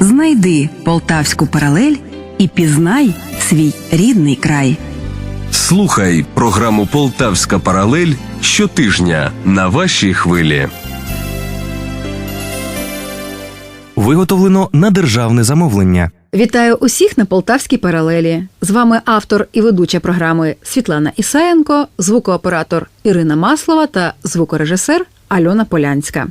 Знайди полтавську паралель і пізнай свій рідний край. Слухай програму Полтавська паралель щотижня на вашій хвилі. Виготовлено на державне замовлення. Вітаю усіх на Полтавській паралелі. З вами автор і ведуча програми Світлана Ісаєнко, звукооператор Ірина Маслова та звукорежисер Альона Полянська.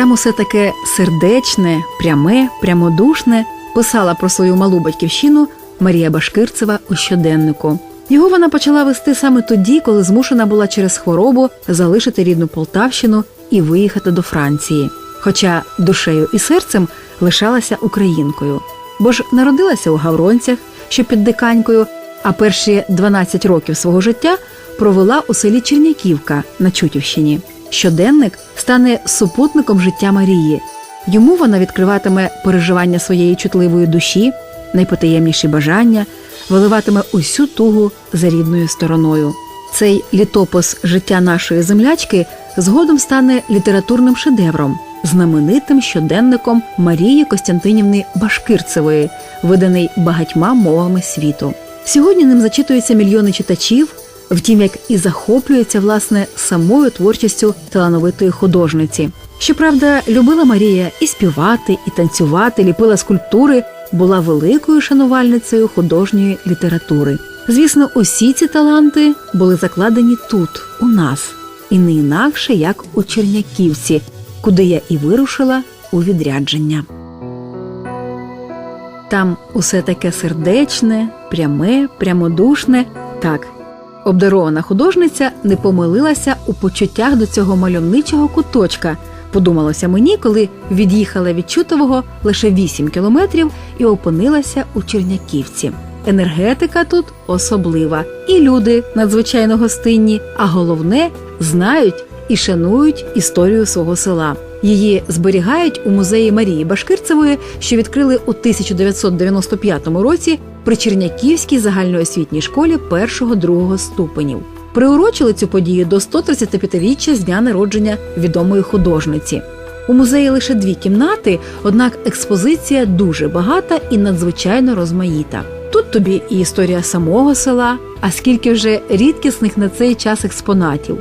Там усе таке сердечне, пряме, прямодушне писала про свою малу батьківщину Марія Башкирцева у щоденнику. Його вона почала вести саме тоді, коли змушена була через хворобу залишити рідну Полтавщину і виїхати до Франції. Хоча душею і серцем лишалася українкою, бо ж народилася у Гавронцях, що під Диканькою, а перші 12 років свого життя провела у селі Черняківка на Чутівщині. Щоденник стане супутником життя Марії. Йому вона відкриватиме переживання своєї чутливої душі, найпотаємніші бажання, виливатиме усю тугу за рідною стороною. Цей літопис життя нашої землячки згодом стане літературним шедевром, знаменитим щоденником Марії Костянтинівни Башкирцевої, виданий багатьма мовами світу. Сьогодні ним зачитуються мільйони читачів, втім, як і захоплюється власне самою творчістю талановитої художниці. Щоправда, любила Марія і співати, і танцювати, ліпила скульптури, була великою шанувальницею художньої літератури. Звісно, усі ці таланти були закладені тут, у нас, і не інакше як у Черняківці, куди я і вирушила у відрядження. Там усе таке сердечне, пряме, прямодушне. Так, обдарована художниця не помилилася у почуттях до цього мальовничого куточка. Подумалося мені, коли від'їхала від Чутового лише 8 кілометрів і опинилася у Черняківці. Енергетика тут особлива, і люди надзвичайно гостинні, а головне знають і шанують історію свого села. Її зберігають у музеї Марії Башкирцевої, що відкрили у 1995 році при Черняківській загальноосвітній школі першого-другого ступенів. Приурочили цю подію до 135-річчя з дня народження відомої художниці. У музеї лише дві кімнати, однак експозиція дуже багата і надзвичайно розмаїта. Тут тобі і історія самого села, а скільки вже рідкісних на цей час експонатів.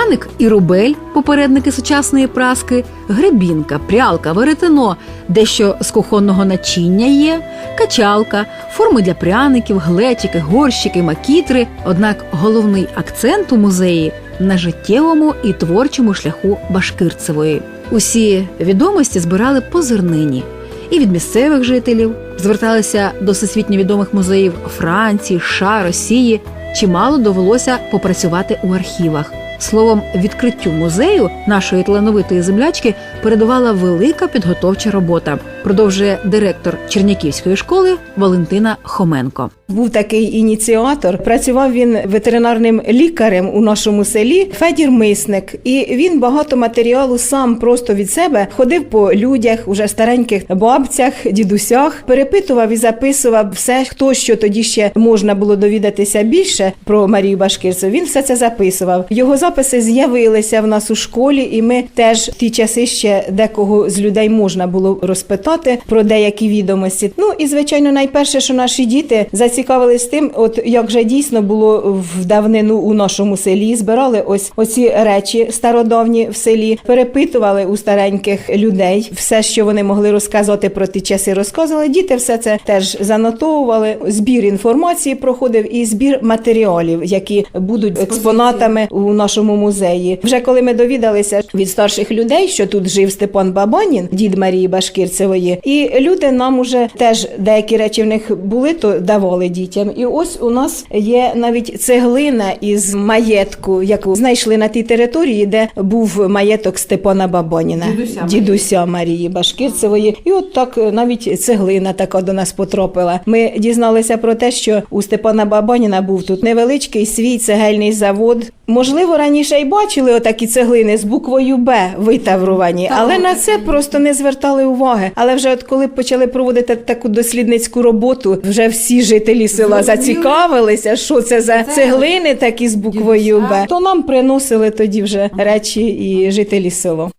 Праник і рубель, попередники сучасної праски, гребінка, прялка, веретено, дещо з кухонного начиння є, качалка, форми для пряників, глечики, горщики, макітри. Однак головний акцент у музеї на життєвому і творчому шляху Башкирцевої. Усі відомості збирали по зернині і від місцевих жителів, зверталися до всесвітньо відомих музеїв Франції, США, Росії. Чимало довелося попрацювати у архівах. Словом, відкриттю музею нашої талановитої землячки передувала велика підготовча робота. Продовжує директор Черняківської школи Валентина Хоменко. Був такий ініціатор. Працював він ветеринарним лікарем у нашому селі Федір Мисник, і він багато матеріалу сам просто від себе ходив по людях, уже стареньких бабцях, дідусях, перепитував і записував все, хто що тоді ще можна було довідатися більше про Марію Башкирцеву. Він все це записував. Його записи з'явилися в нас у школі, і ми теж в ті часи ще декого з людей можна було розпитати про деякі відомості. Ну і звичайно, найперше, що наші діти зацікавились тим, от як же дійсно було в давнину у нашому селі. Збирали ось оці речі стародавні в селі, перепитували у стареньких людей все, що вони могли розказати про ті часи. Розказували діти, все це теж занотовували. Збір інформації проходив і збір матеріалів, які будуть експонатами у нашому музеї. Вже коли ми довідалися від старших людей, що тут жив Степан Бабанін, дід Марії Башкирцевої, і люди нам уже теж деякі речі в них були, то давали дітям. І ось у нас є навіть цеглина із маєтку, яку знайшли на тій території, де був маєток Степана Бабаніна, дідуся, дідуся Марії Башкирцевої. І от так е, навіть цеглина така до нас потрапила. Ми дізналися про те, що у Степана Бабаніна був тут невеличкий свій цегельний завод. Можливо, раніше й бачили отакі цеглини з буквою Б витаврувані, але на це просто не звертали уваги. Але вже от коли почали проводити таку дослідницьку роботу, вже всі жителі жителі села зацікавилися, що це за цеглини такі з буквою Б, то нам приносили тоді вже речі і жителі села.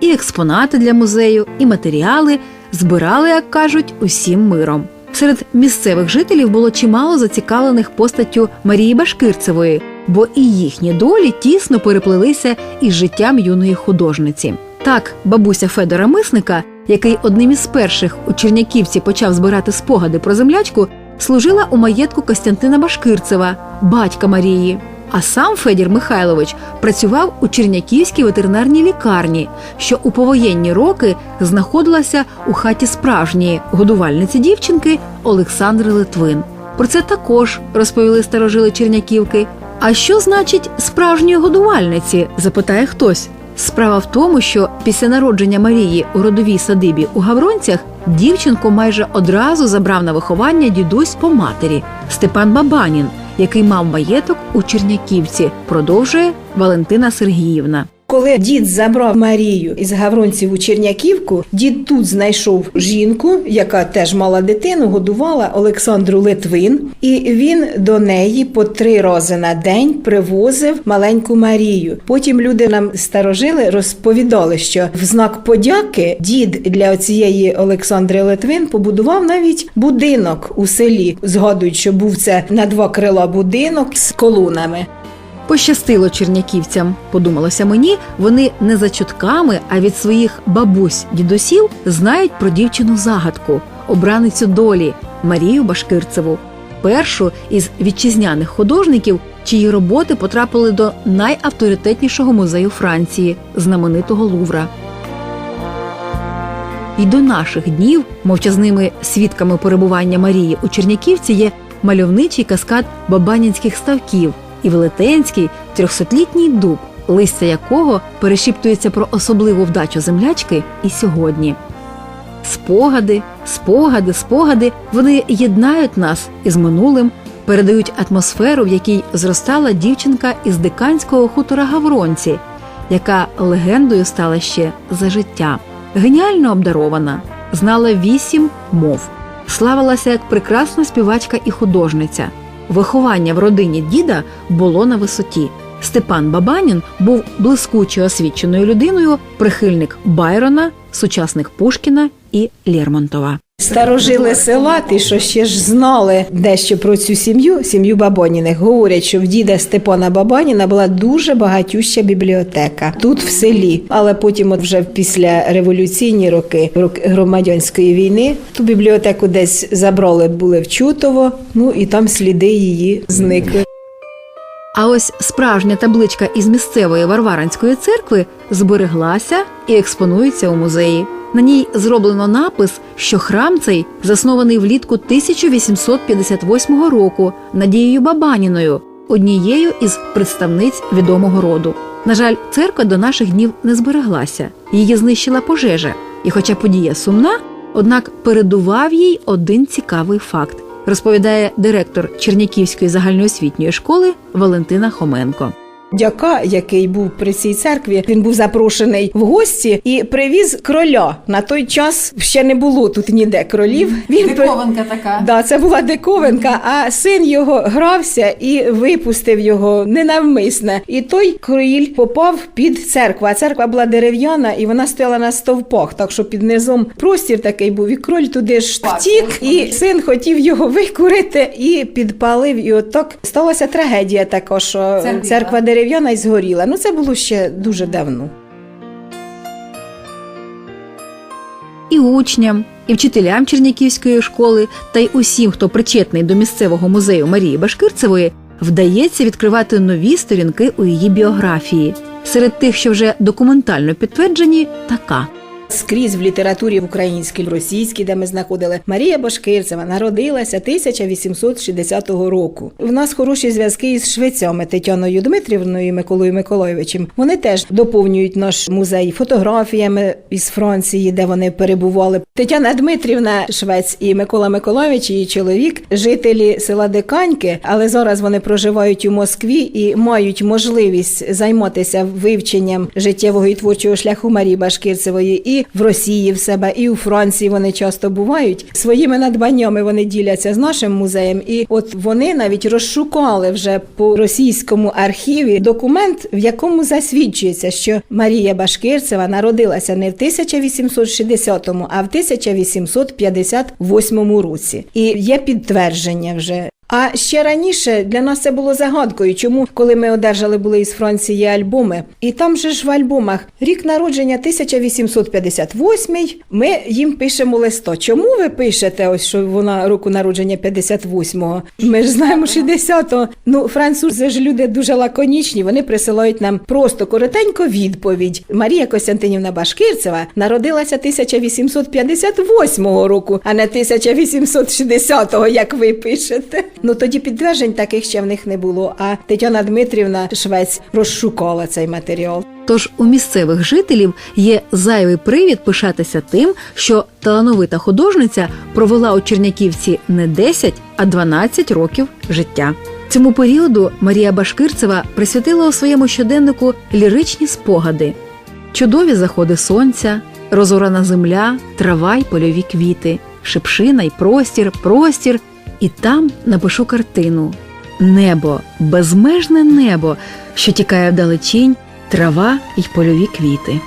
І експонати для музею, і матеріали збирали, як кажуть, усім миром. Серед місцевих жителів було чимало зацікавлених постаттю Марії Башкирцевої, бо і їхні долі тісно переплелися із життям юної художниці. Так, бабуся Федора Мисника, який одним із перших у Черняківці почав збирати спогади про землячку, служила у маєтку Костянтина Башкирцева, батька Марії. А сам Федір Михайлович працював у Черняківській ветеринарній лікарні, що у повоєнні роки знаходилася у хаті справжньої годувальниці дівчинки Олександри Литвин. Про це також розповіли старожили Черняківки. А що значить справжньої годувальниці? запитає хтось. Справа в тому, що після народження Марії у родовій садибі у Гавронцях дівчинку майже одразу забрав на виховання дідусь по матері Степан Бабанін, який мав маєток у Черняківці, продовжує Валентина Сергіївна. Коли дід забрав Марію із Гавронців у Черняківку, дід тут знайшов жінку, яка теж мала дитину, годувала Олександру Литвин, і він до неї по три рази на день привозив маленьку Марію. Потім люди нам старожили, розповідали, що в знак подяки дід для цієї Олександри Литвин побудував навіть будинок у селі. Згадують, що був це на два крила будинок з колонами. Пощастило черняківцям, подумалося мені. Вони не за чутками, а від своїх бабусь дідусів знають про дівчину загадку, обраницю долі Марію Башкирцеву, першу із вітчизняних художників, чиї роботи потрапили до найавторитетнішого музею Франції, знаменитого Лувра. І до наших днів мовчазними свідками перебування Марії у Черняківці є мальовничий каскад бабанінських ставків і велетенський трьохсотлітній дуб, листя якого перешіптується про особливу вдачу землячки і сьогодні. Спогади, спогади, спогади вони єднають нас із минулим, передають атмосферу, в якій зростала дівчинка із диканського хутора Гавронці, яка легендою стала ще за життя. Геніально обдарована, знала вісім мов, славилася як прекрасна співачка і художниця. Виховання в родині діда було на висоті. Степан Бабанін був блискуче освіченою людиною, прихильник Байрона, сучасник Пушкіна і Лермонтова. Старожили села, ті, що ще ж знали дещо про цю сім'ю, сім'ю Бабоніних, говорять, що в діда Степана Бабаніна була дуже багатюща бібліотека тут в селі. Але потім, от вже після революційні роки, роки громадянської війни, ту бібліотеку десь забрали, були в Чутово, ну і там сліди її зникли. А ось справжня табличка із місцевої Варваранської церкви збереглася і експонується у музеї. На ній зроблено напис, що храм цей заснований влітку 1858 року Надією Бабаніною, однією із представниць відомого роду. На жаль, церква до наших днів не збереглася. Її знищила пожежа. І, хоча подія сумна, однак передував їй один цікавий факт, розповідає директор Черняківської загальноосвітньої школи Валентина Хоменко. Дяка, який був при цій церкві, він був запрошений в гості і привіз кроля. На той час ще не було тут ніде кролів. Він при- така. Да, це була диковинка, а син його грався і випустив його ненавмисне. І той криль попав під церкву. А церква була дерев'яна і вона стояла на стовпах, так що під низом простір такий був. І кроль туди ж втік, і син хотів його викурити і підпалив. І отак сталася трагедія така, що церква дерев'яна і згоріла. Ну це було ще дуже давно. і учням, і вчителям Черніківської школи, та й усім, хто причетний до місцевого музею Марії Башкирцевої, вдається відкривати нові сторінки у її біографії. Серед тих, що вже документально підтверджені, така. Скрізь в літературі в українській, російській, де ми знаходили, Марія Башкирцева народилася 1860 року. В нас хороші зв'язки із швецями Тетяною Дмитрівною і Миколою Миколайовичем. Вони теж доповнюють наш музей фотографіями із Франції, де вони перебували. Тетяна Дмитрівна, швець і Микола Миколайович, її чоловік, жителі села Диканьки, але зараз вони проживають у Москві і мають можливість займатися вивченням життєвого і творчого шляху Марії Башкирцевої і в Росії в себе, і у Франції вони часто бувають. Своїми надбаннями вони діляться з нашим музеєм. І от вони навіть розшукали вже по російському архіві документ, в якому засвідчується, що Марія Башкирцева народилася не в 1860, а в 1858 році. І є підтвердження вже. А ще раніше для нас це було загадкою, чому коли ми одержали були із Франції альбоми, і там же ж в альбомах рік народження 1858, Ми їм пишемо листо. Чому ви пишете, ось що вона року народження 58-го? Ми ж знаємо 60-го. Ну, французи ж люди дуже лаконічні. Вони присилають нам просто коротенько відповідь. Марія Костянтинівна Башкирцева народилася 1858 року, а не 1860-го, як ви пишете. Ну тоді підтверджень таких ще в них не було. А Тетяна Дмитрівна Швець розшукала цей матеріал. Тож у місцевих жителів є зайвий привід пишатися тим, що талановита художниця провела у Черняківці не 10, а 12 років життя. Цьому періоду Марія Башкирцева присвятила у своєму щоденнику ліричні спогади, чудові заходи сонця, розорана земля, трава й польові квіти, шипшина й простір, простір. І там напишу картину: небо, безмежне небо, що тікає вдалечінь, трава й польові квіти.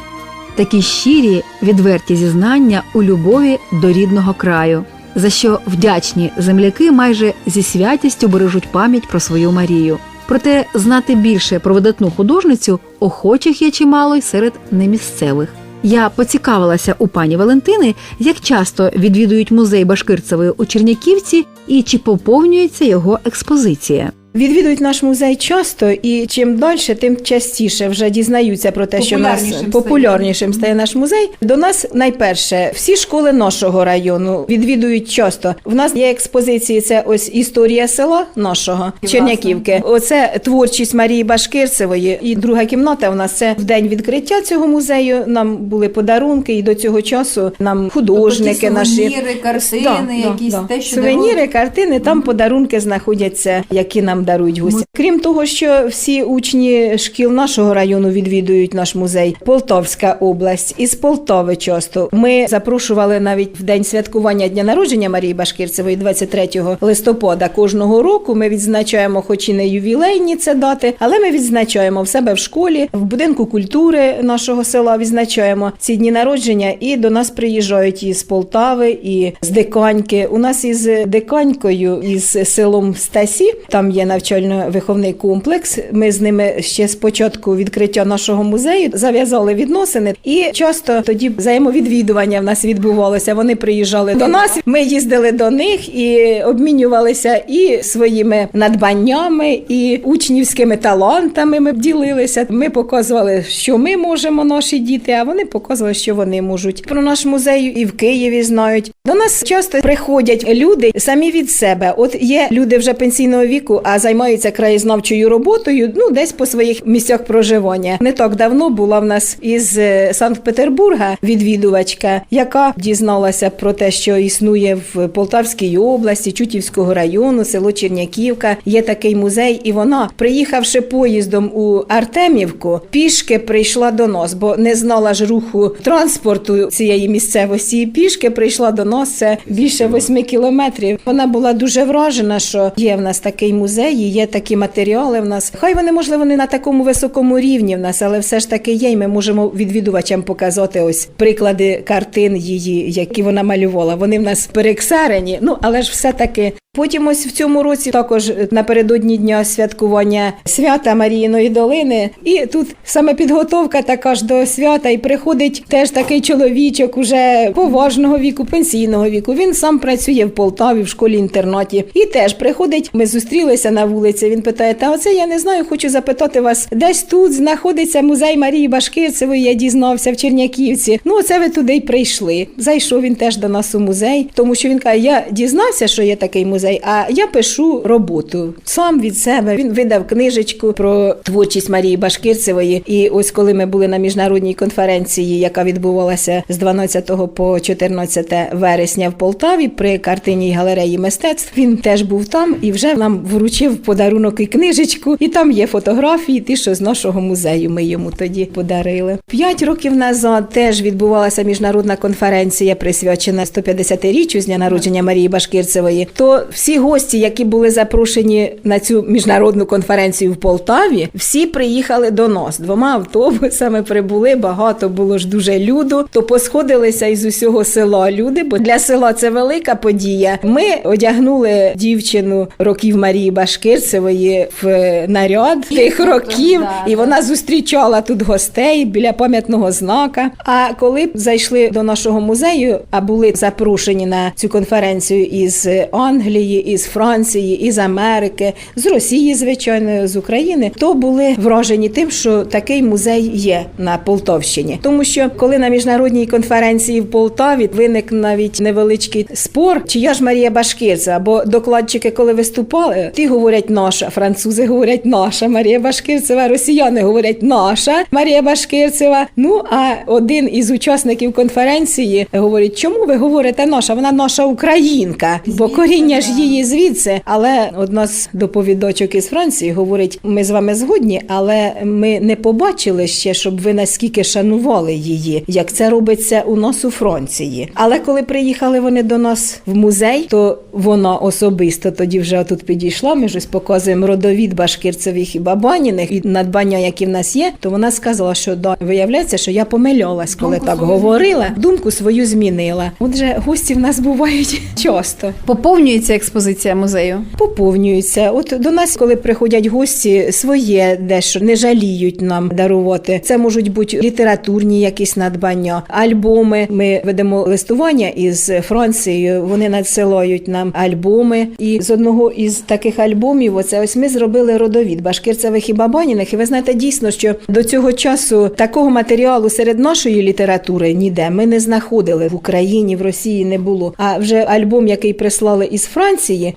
Такі щирі, відверті зізнання у любові до рідного краю, за що вдячні земляки майже зі святістю бережуть пам'ять про свою Марію. Проте знати більше про видатну художницю охочих є чимало й серед немісцевих. Я поцікавилася у пані Валентини, як часто відвідують музей Башкирцевої у Черняківці і чи поповнюється його експозиція. Відвідують наш музей часто, і чим далі, тим частіше вже дізнаються про те, що нас Популярнішим популярнішим стає наш музей. До нас найперше всі школи нашого району відвідують часто. В нас є експозиції. Це ось історія села нашого Черняківки. Оце творчість Марії Башкирцевої. І друга кімната. У нас це в день відкриття цього музею. Нам були подарунки, і до цього часу нам художники Тобто наші сувеніри, картини, якісь те, що сувеніри, дарують. картини. Там подарунки знаходяться, які нам дарують гості. Крім того, що всі учні шкіл нашого району відвідують наш музей, Полтавська область із Полтави часто. Ми запрошували навіть в день святкування дня народження Марії Башкирцевої, 23 листопада кожного року. Ми відзначаємо, хоч і не ювілейні це дати, але ми відзначаємо в себе в школі, в будинку культури нашого села. Відзначаємо ці дні народження, і до нас приїжджають і з Полтави, і з Диканьки. У нас із Диканькою, із селом Стасі, там є навчально-виховний комплекс. Ми з ними ще з початку відкриття нашого музею зав'язали відносини, і часто тоді взаємовідвідування в нас відбувалося. Вони приїжджали до нас. Ми їздили до них і обмінювалися і своїми надбаннями, і учнівськими талантами. Ми ділилися. Ми показували, що ми можемо, наші діти, а вони показували, що вони можуть. Про наш музей і в Києві знають. До нас часто приходять люди самі від себе. От є люди вже пенсійного віку, а займаються краєзнавчою роботою. Ну десь по своїх місцях проживання. Не так давно була в нас із е, Санкт-Петербурга відвідувачка, яка дізналася про те, що існує в Полтавській області, Чутівського району, село Черняківка. Є такий музей, і вона, приїхавши поїздом у Артемівку, пішки прийшла до нас, бо не знала ж руху транспорту цієї місцевості. І пішки прийшла до нас. Це більше восьми кілометрів. Вона була дуже вражена, що є в нас такий музей, і є такі матеріали в нас. Хай вони, можливо, не на такому високому рівні в нас, але все ж таки є. І ми можемо відвідувачам показати ось приклади картин її, які вона малювала. Вони в нас перексарені, ну але ж все таки. Потім ось в цьому році також напередодні дня святкування свята Маріїної долини. І тут саме підготовка така ж до свята, і приходить теж такий чоловічок уже поважного віку, пенсійного віку. Він сам працює в Полтаві в школі-інтернаті. І теж приходить. Ми зустрілися на вулиці. Він питає: Та оце я не знаю, хочу запитати вас, десь тут знаходиться музей Марії Башкирцевої. Я дізнався в Черняківці. Ну, оце ви туди й прийшли. Зайшов він теж до нас у музей, тому що він каже: Я дізнався, що є такий музей. Музей, а я пишу роботу сам від себе. Він видав книжечку про творчість Марії Башкирцевої. І ось коли ми були на міжнародній конференції, яка відбувалася з 12 по 14 вересня в Полтаві при картині галереї мистецтв, він теж був там і вже нам вручив подарунок і книжечку. І там є фотографії, ті, що з нашого музею ми йому тоді подарили. П'ять років назад теж відбувалася міжнародна конференція, присвячена 150-річчю з дня народження Марії Башкирцевої. То всі гості, які були запрошені на цю міжнародну конференцію в Полтаві, всі приїхали до нас. Двома автобусами прибули. Багато було ж дуже люду. То посходилися із усього села люди, бо для села це велика подія. Ми одягнули дівчину років Марії Башкирцевої в наряд тих років, і вона зустрічала тут гостей біля пам'ятного знака. А коли зайшли до нашого музею, а були запрошені на цю конференцію із Англії, із Франції, із Америки, з Росії, звичайно, з України, то були вражені тим, що такий музей є на Полтавщині. Тому що коли на міжнародній конференції в Полтаві виник навіть невеличкий спор, чия ж Марія Башкирцева, бо докладчики, коли виступали, ті говорять наша, французи говорять наша Марія Башкирцева, росіяни говорять наша Марія Башкирцева. Ну а один із учасників конференції говорить, чому ви говорите наша? Вона наша українка, бо коріння ж її звідси. Але одна з доповідачок із Франції говорить: ми з вами згодні, але ми не побачили ще, щоб ви наскільки шанували її, як це робиться у нас у Франції. Але коли приїхали вони до нас в музей, то вона особисто тоді вже тут підійшла. Ми ж ось показуємо родовід Башкирцевих і Бабаніних і надбання, які в нас є. То вона сказала, що да, виявляється, що я помилялась, коли так говорила. Думку свою змінила. Отже, гості в нас бувають часто. Поповнюється експозиція музею. Поповнюються. От до нас, коли приходять гості, своє дещо не жаліють нам дарувати. Це можуть бути літературні якісь надбання, альбоми. Ми ведемо листування із Францією. Вони надсилають нам альбоми. І з одного із таких альбомів, оце ось ми зробили родовід Башкирцевих і Бабаніних. І ви знаєте, дійсно, що до цього часу такого матеріалу серед нашої літератури ніде ми не знаходили в Україні, в Росії не було. А вже альбом, який прислали із Франції,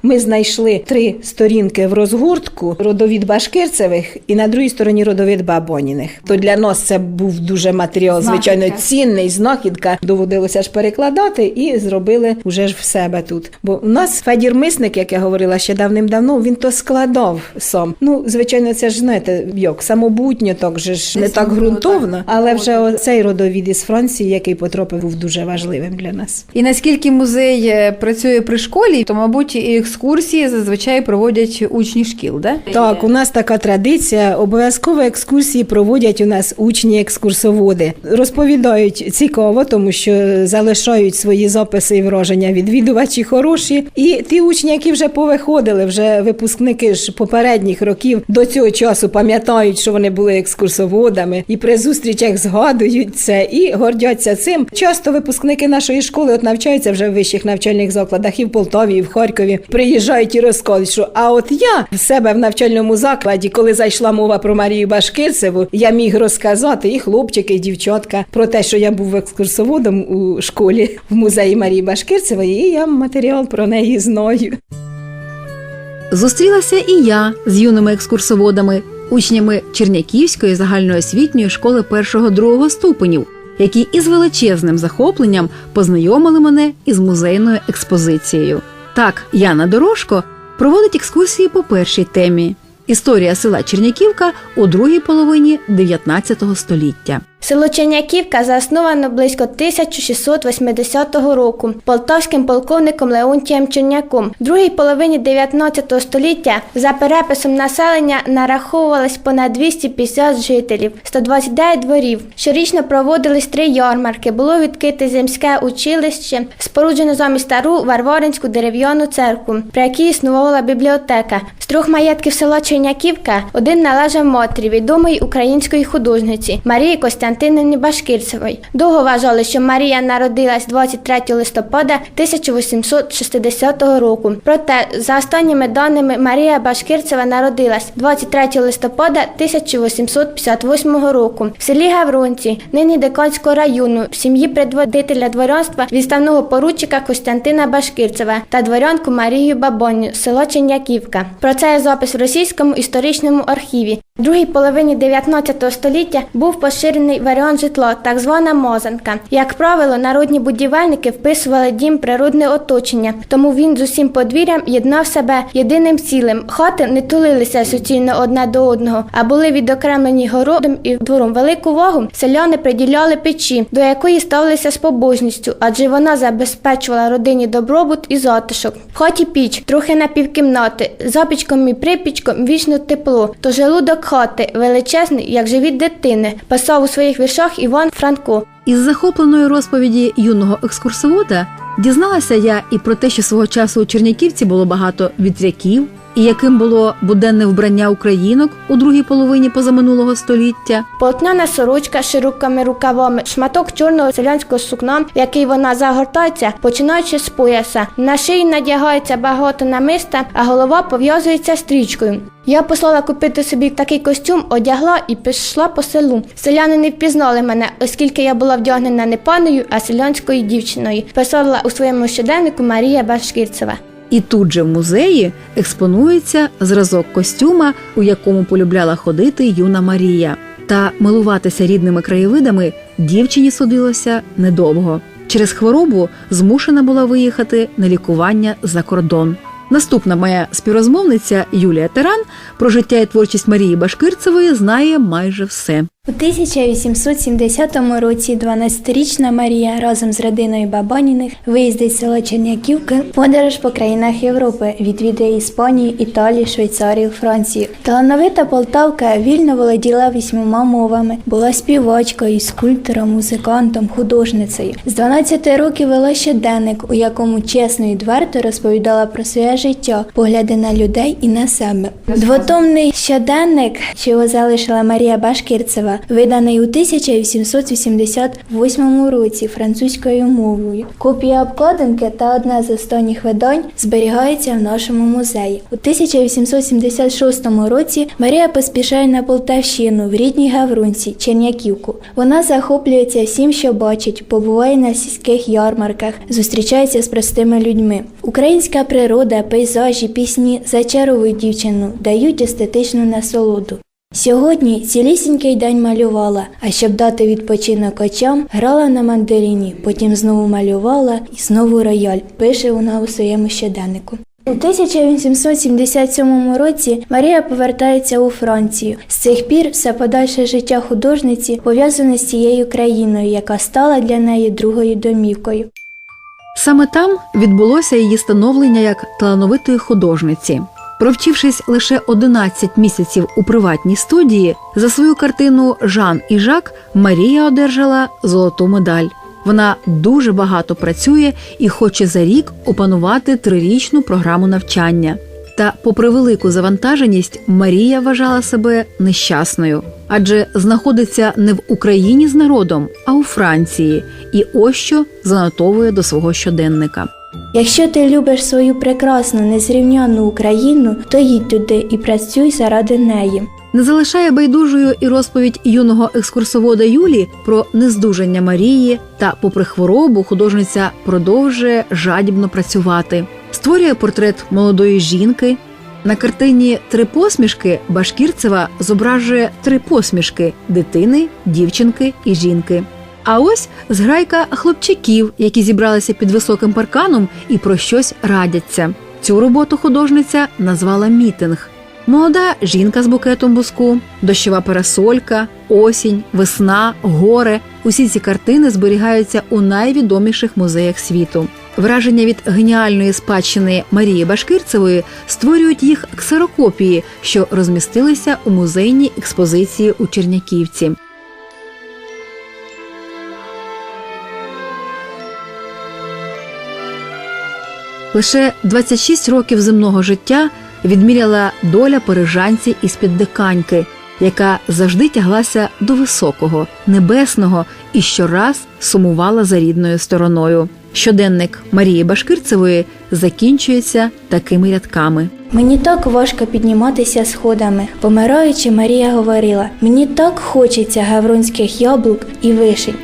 ми знайшли три сторінки в розгортку родовід Башкирцевих і на другій стороні родовід Бабоніних. То для нас це був дуже матеріал, звичайно, Знахідка. цінний знахідка. Доводилося ж перекладати і зробили вже ж в себе тут. Бо у нас Федір Мисник, як я говорила ще давним-давно, він то складав сам. Ну, звичайно, це ж знаєте, як самобутньо, так же ж не так ґрунтовно, але вже цей родовід із Франції, який потрапив, був дуже важливим для нас. І наскільки музей е, працює при школі, то мабуть і екскурсії зазвичай проводять учні шкіл, да? Так, у нас така традиція. Обов'язково екскурсії проводять у нас учні екскурсоводи. Розповідають цікаво, тому що залишають свої записи і враження відвідувачі хороші. І ті учні, які вже повиходили, вже випускники ж попередніх років до цього часу пам'ятають, що вони були екскурсоводами, і при зустрічах згадують це і гордяться цим. Часто випускники нашої школи от навчаються вже в вищих навчальних закладах і в Полтаві, і в Харкові. Приїжджають і розказують, що а от я в себе в навчальному закладі, коли зайшла мова про Марію Башкирцеву, я міг розказати і хлопчики, і дівчатка про те, що я був екскурсоводом у школі в музеї Марії Башкирцевої, і я матеріал про неї знаю. Зустрілася і я з юними екскурсоводами, учнями Черняківської загальноосвітньої школи першого-другого ступенів, які із величезним захопленням познайомили мене із музейною експозицією. Так, Яна Дорожко проводить екскурсії по першій темі Історія села Черняківка у другій половині 19 століття. Село Черняківка засновано близько 1680 року полтавським полковником Леонтієм Черняком. В другій половині 19 століття за переписом населення нараховувалось понад 250 жителів, 129 дворів. Щорічно проводились три ярмарки. Було відкрите земське училище, споруджено замість стару Варваринську дерев'яну церкву, при якій існувала бібліотека. З трьох маєтків села Черняківка один належав матері відомої української художниці Марії Костянтинівні Костянтинівні Башкирцевої. Довго вважали, що Марія народилась 23 листопада 1860 року. Проте, за останніми даними, Марія Башкирцева народилась 23 листопада 1858 року в селі Гавронці, нині Диканського району, в сім'ї предводителя дворянства відставного поручика Костянтина Башкирцева та дворянку Марію Бабоню, село Черняківка. Про це є запис в російському історичному архіві. В другій половині 19 століття був поширений варіант житла, так звана мозанка. Як правило, народні будівельники вписували дім природне оточення, тому він з усім подвір'ям єднав себе єдиним цілим. Хати не тулилися суцільно одне до одного, а були відокремлені городом і двором. Велику увагу селяни приділяли печі, до якої ставилися з побожністю, адже вона забезпечувала родині добробут і затишок. В хаті піч, трохи на півкімнати, запічком і припічком вічно тепло, то желудок хати величезний, як живіт дитини, писав у своїх віршах Іван Франко. Із захопленої розповіді юного екскурсовода дізналася я і про те, що свого часу у Черняківці було багато вітряків, і яким було буденне вбрання українок у другій половині позаминулого століття. Полотняна сорочка з широкими рукавами, шматок чорного селянського сукна, в який вона загортається, починаючи з пояса. На шиї надягається багато намиста, а голова пов'язується стрічкою. Я послала купити собі такий костюм, одягла і пішла по селу. Селяни не впізнали мене, оскільки я була вдягнена не паною, а селянською дівчиною. Писала у своєму щоденнику Марія Башкірцева. І тут же в музеї експонується зразок костюма, у якому полюбляла ходити юна Марія. Та милуватися рідними краєвидами дівчині судилося недовго. Через хворобу змушена була виїхати на лікування за кордон. Наступна моя співрозмовниця Юлія Теран про життя і творчість Марії Башкирцевої знає майже все. У 1870 році 12-річна Марія разом з родиною Бабаніних виїздить з села Черняківка в подорож по країнах Європи, відвідує Іспанію, Італію, Швейцарію, Францію. Талановита Полтавка вільно володіла вісьмома мовами, була співачкою, скульптором, музикантом, художницею. З 12 років вела щоденник, у якому чесно і відверто розповідала про своє життя, погляди на людей і на себе. Двотомний щоденник, що залишила Марія Башкирцева, виданий у 1888 році французькою мовою. Копія обкладинки та одне з останніх видань зберігаються в нашому музеї. У 1876 році Марія поспішає на Полтавщину в рідній Гаврунці, Черняківку. Вона захоплюється всім, що бачить, побуває на сільських ярмарках, зустрічається з простими людьми. Українська природа, пейзажі, пісні зачаровують дівчину, дають естетичну насолоду. Сьогодні цілісінький день малювала, а щоб дати відпочинок очам, грала на мандарині, потім знову малювала і знову рояль, пише вона у своєму щоденнику. У 1877 році Марія повертається у Францію. З цих пір все подальше життя художниці пов'язане з цією країною, яка стала для неї другою домівкою. Саме там відбулося її становлення як талановитої художниці. Провчившись лише 11 місяців у приватній студії, за свою картину Жан і Жак Марія одержала золоту медаль. Вона дуже багато працює і хоче за рік опанувати трирічну програму навчання. Та, попри велику завантаженість, Марія вважала себе нещасною, адже знаходиться не в Україні з народом, а у Франції, і ось що занотовує до свого щоденника. Якщо ти любиш свою прекрасну, незрівняну Україну, то їдь туди і працюй заради неї. Не залишає байдужою і розповідь юного екскурсовода Юлі про нездужання Марії. Та, попри хворобу, художниця продовжує жадібно працювати, створює портрет молодої жінки. На картині Три посмішки Башкірцева зображує три посмішки дитини, дівчинки і жінки. А ось зграйка хлопчиків, які зібралися під високим парканом і про щось радяться. Цю роботу художниця назвала мітинг. Молода жінка з букетом буску, дощова парасолька, осінь, весна, горе. Усі ці картини зберігаються у найвідоміших музеях світу. Враження від геніальної спадщини Марії Башкирцевої створюють їх ксерокопії, що розмістилися у музейній експозиції у Черняківці. Лише 26 років земного життя відміряла доля парижанці із-під диканьки. яка завжди тяглася до високого, небесного і щораз сумувала за рідною стороною. Щоденник Марії Башкирцевої закінчується такими рядками. Мені так важко підніматися сходами. Помираючи, Марія говорила: мені так хочеться гавронських яблук і вишень.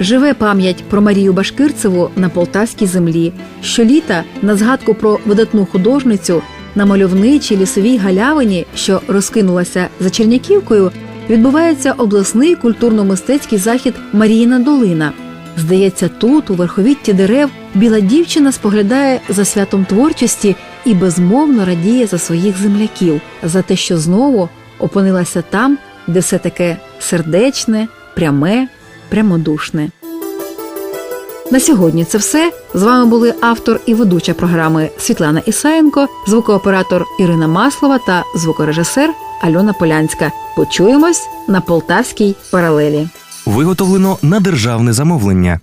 Живе пам'ять про Марію Башкирцеву на полтавській землі. Щоліта на згадку про видатну художницю на мальовничій лісовій галявині, що розкинулася за Черняківкою, відбувається обласний культурно-мистецький захід Маріїна долина. Здається, тут, у верховітті дерев, біла дівчина споглядає за святом творчості і безмовно радіє за своїх земляків, за те, що знову опинилася там, де все таке сердечне, пряме, прямодушне. На сьогодні це все. З вами були автор і ведуча програми Світлана Ісаєнко, звукооператор Ірина Маслова та звукорежисер Альона Полянська. Почуємось на полтавській паралелі. Виготовлено на державне замовлення.